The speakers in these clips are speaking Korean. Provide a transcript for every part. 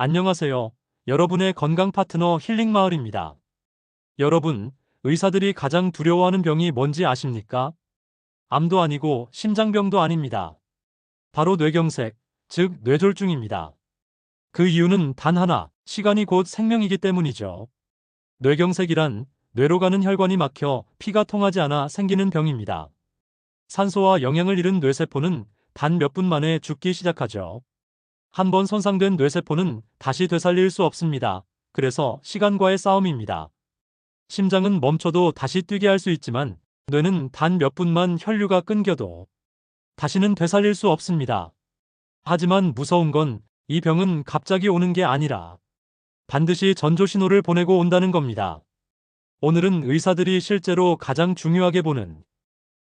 안녕하세요. 여러분의 건강 파트너 힐링 마을입니다. 여러분, 의사들이 가장 두려워하는 병이 뭔지 아십니까? 암도 아니고 심장병도 아닙니다. 바로 뇌경색, 즉 뇌졸중입니다. 그 이유는 단 하나, 시간이 곧 생명이기 때문이죠. 뇌경색이란 뇌로 가는 혈관이 막혀 피가 통하지 않아 생기는 병입니다. 산소와 영양을 잃은 뇌세포는 단 몇 분 만에 죽기 시작하죠. 한번 손상된 뇌세포는 다시 되살릴 수 없습니다. 그래서 시간과의 싸움입니다. 심장은 멈춰도 다시 뛰게 할 수 있지만 뇌는 단 몇 분만 혈류가 끊겨도 다시는 되살릴 수 없습니다. 하지만 무서운 건 이 병은 갑자기 오는 게 아니라 반드시 전조 신호를 보내고 온다는 겁니다. 오늘은 의사들이 실제로 가장 중요하게 보는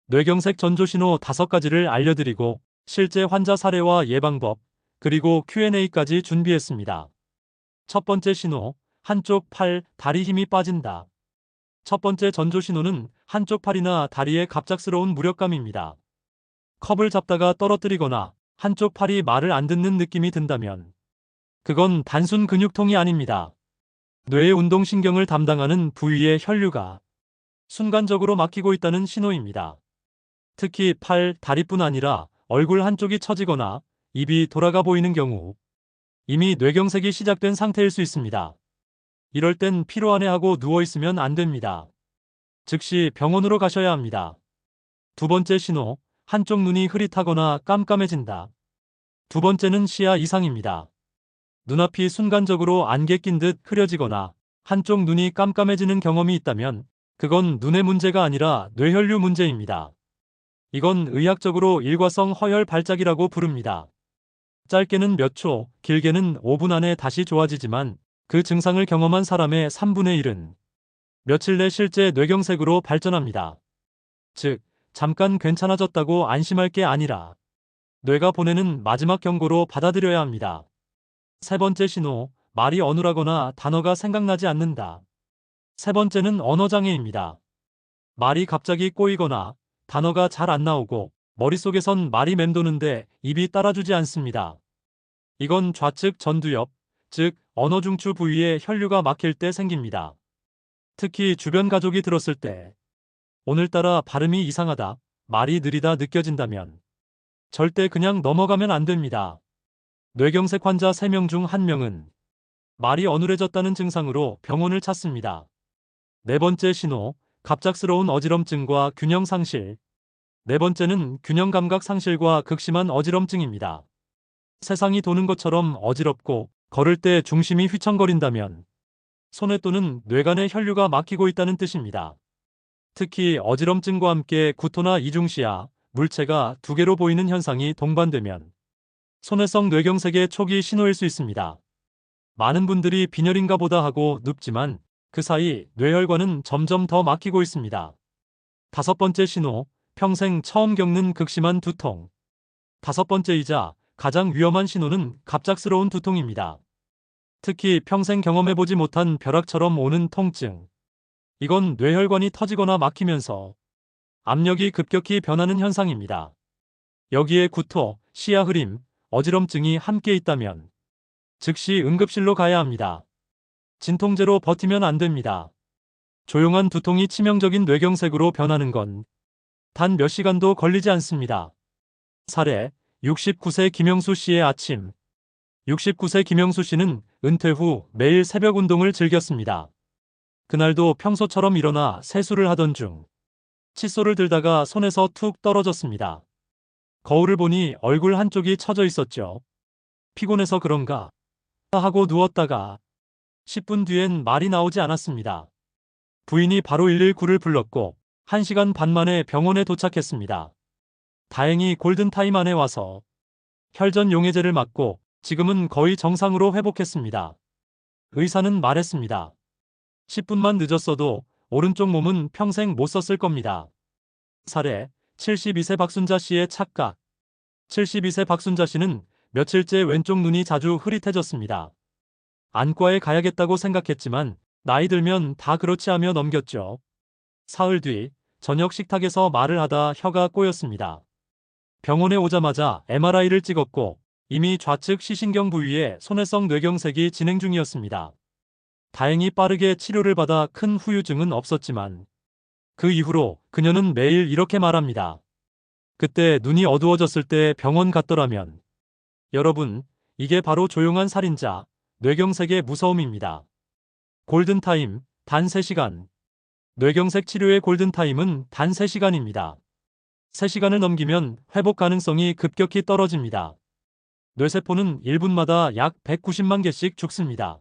뇌경색 전조 신호 다섯 가지를 알려드리고 실제 환자 사례와 예방법, 그리고 Q&A까지 준비했습니다. 첫 번째 신호, 한쪽 팔, 다리 힘이 빠진다. 첫 번째 전조 신호는 한쪽 팔이나 다리의 갑작스러운 무력감입니다. 컵을 잡다가 떨어뜨리거나 한쪽 팔이 말을 안 듣는 느낌이 든다면 그건 단순 근육통이 아닙니다. 뇌의 운동신경을 담당하는 부위의 혈류가 순간적으로 막히고 있다는 신호입니다. 특히 팔, 다리뿐 아니라 얼굴 한쪽이 처지거나 입이 돌아가 보이는 경우 이미 뇌경색이 시작된 상태일 수 있습니다. 이럴 땐 피로 안해하고 누워있으면 안 됩니다. 즉시 병원으로 가셔야 합니다. 두 번째 신호, 한쪽 눈이 흐릿하거나 깜깜해진다. 두 번째는 시야 이상입니다. 눈앞이 순간적으로 안개 낀 듯 흐려지거나 한쪽 눈이 깜깜해지는 경험이 있다면 그건 눈의 문제가 아니라 뇌혈류 문제입니다. 이건 의학적으로 일과성 허혈 발작이라고 부릅니다. 짧게는 몇 초, 길게는 5분 안에 다시 좋아지지만 그 증상을 경험한 사람의 3분의 1은 며칠 내 실제 뇌경색으로 발전합니다. 즉, 잠깐 괜찮아졌다고 안심할 게 아니라 뇌가 보내는 마지막 경고로 받아들여야 합니다. 세 번째 신호, 말이 어눌하거나 단어가 생각나지 않는다. 세 번째는 언어장애입니다. 말이 갑자기 꼬이거나 단어가 잘 안 나오고 머릿속에선 말이 맴도는데 입이 따라주지 않습니다. 이건 좌측 전두엽, 즉 언어 중추 부위에 혈류가 막힐 때 생깁니다. 특히 주변 가족이 들었을 때 오늘따라 발음이 이상하다, 말이 느리다 느껴진다면 절대 그냥 넘어가면 안 됩니다. 뇌경색 환자 3명 중 1명은 말이 어눌해졌다는 증상으로 병원을 찾습니다. 네 번째 신호, 갑작스러운 어지럼증과 균형 상실. 네 번째는 균형 감각 상실과 극심한 어지럼증입니다. 세상이 도는 것처럼 어지럽고 걸을 때 중심이 휘청거린다면 손에 또는 뇌간의 혈류가 막히고 있다는 뜻입니다. 특히 어지럼증과 함께 구토나 이중시야, 물체가 두 개로 보이는 현상이 동반되면 손해성 뇌경색의 초기 신호일 수 있습니다. 많은 분들이 빈혈인가 보다 하고 눕지만 그 사이 뇌혈관은 점점 더 막히고 있습니다. 다섯 번째 신호, 평생 처음 겪는 극심한 두통. 다섯 번째이자 가장 위험한 신호는 갑작스러운 두통입니다. 특히 평생 경험해보지 못한 벼락처럼 오는 통증. 이건 뇌혈관이 터지거나 막히면서 압력이 급격히 변하는 현상입니다. 여기에 구토, 시야 흐림, 어지럼증이 함께 있다면 즉시 응급실로 가야 합니다. 진통제로 버티면 안 됩니다. 조용한 두통이 치명적인 뇌경색으로 변하는 건 단 몇 시간도 걸리지 않습니다. 사례 69세 김영수 씨의 아침 69세 김영수 씨는 은퇴 후 매일 새벽 운동을 즐겼습니다. 그날도 평소처럼 일어나 세수를 하던 중 칫솔을 들다가 손에서 툭 떨어졌습니다. 거울을 보니 얼굴 한쪽이 처져 있었죠. 피곤해서 그런가 하고 누웠다가 10분 뒤엔 말이 나오지 않았습니다. 부인이 바로 119를 불렀고 1시간 반 만에 병원에 도착했습니다. 다행히 골든타임 안에 와서 혈전 용해제를 맞고 지금은 거의 정상으로 회복했습니다. 의사는 말했습니다. 10분만 늦었어도 오른쪽 몸은 평생 못 썼을 겁니다. 사례 72세 박순자 씨의 착각 72세 박순자 씨는 며칠째 왼쪽 눈이 자주 흐릿해졌습니다. 안과에 가야겠다고 생각했지만 나이 들면 다 그렇지 하며 넘겼죠. 사흘 뒤 저녁 식탁에서 말을 하다 혀가 꼬였습니다. 병원에 오자마자 MRI를 찍었고 이미 좌측 시신경 부위에 손해성 뇌경색이 진행 중이었습니다. 다행히 빠르게 치료를 받아 큰 후유증은 없었지만 그 이후로 그녀는 매일 이렇게 말합니다. 그때 눈이 어두워졌을 때 병원 갔더라면 여러분, 이게 바로 조용한 살인자, 뇌경색의 무서움입니다. 골든타임, 단 3시간. 뇌경색 치료의 골든타임은 단 3시간입니다. 3시간을 넘기면 회복 가능성이 급격히 떨어집니다. 뇌세포는 1분마다 약 190만 개씩 죽습니다.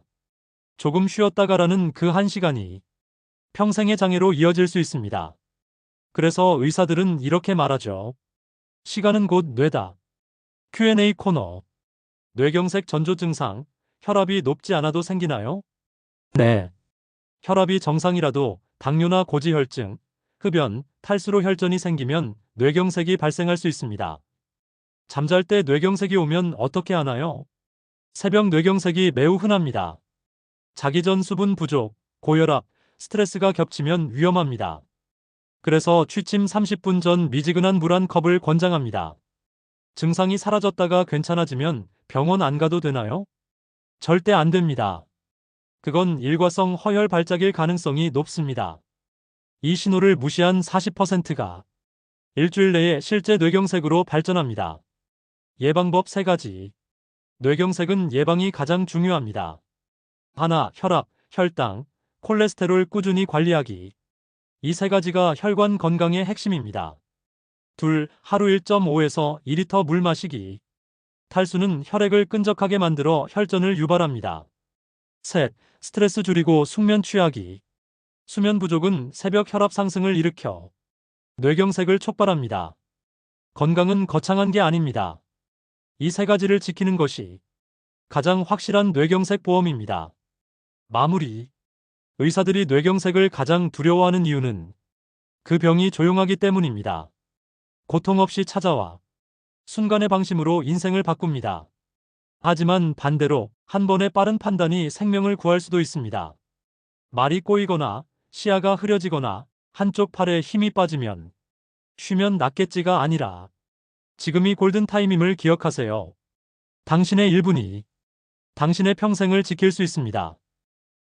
조금 쉬었다가라는 그한 시간이 평생의 장애로 이어질 수 있습니다. 그래서 의사들은 이렇게 말하죠. 시간은 곧 뇌다. Q&A 코너. 뇌경색 전조 증상, 혈압이 높지 않아도 생기나요? 네. 혈압이 정상이라도 당뇨나 고지혈증, 흡연, 탈수로 혈전이 생기면 뇌경색이 발생할 수 있습니다. 잠잘 때 뇌경색이 오면 어떻게 하나요? 새벽 뇌경색이 매우 흔합니다. 자기 전 수분 부족, 고혈압, 스트레스가 겹치면 위험합니다. 그래서 취침 30분 전 미지근한 물 한 컵을 권장합니다. 증상이 사라졌다가 괜찮아지면 병원 안 가도 되나요? 절대 안 됩니다. 그건 일과성 허혈 발작일 가능성이 높습니다. 이 신호를 무시한 40%가 일주일 내에 실제 뇌경색으로 발전합니다. 예방법 3가지. 뇌경색은 예방이 가장 중요합니다. 하나, 혈압, 혈당, 콜레스테롤 꾸준히 관리하기. 이 세 가지가 혈관 건강의 핵심입니다. 둘, 하루 1.5에서 2리터 물 마시기. 탈수는 혈액을 끈적하게 만들어 혈전을 유발합니다. 셋, 스트레스 줄이고 숙면 취하기. 수면 부족은 새벽 혈압 상승을 일으켜 뇌경색을 촉발합니다. 건강은 거창한 게 아닙니다. 이 세 가지를 지키는 것이 가장 확실한 뇌경색 보험입니다. 마무리. 의사들이 뇌경색을 가장 두려워하는 이유는 그 병이 조용하기 때문입니다. 고통 없이 찾아와 순간의 방심으로 인생을 바꿉니다. 하지만 반대로 한 번의 빠른 판단이 생명을 구할 수도 있습니다. 말이 꼬이거나 시야가 흐려지거나 한쪽 팔에 힘이 빠지면 쉬면 낫겠지가 아니라 지금이 골든타임임을 기억하세요. 당신의 1분이 당신의 평생을 지킬 수 있습니다.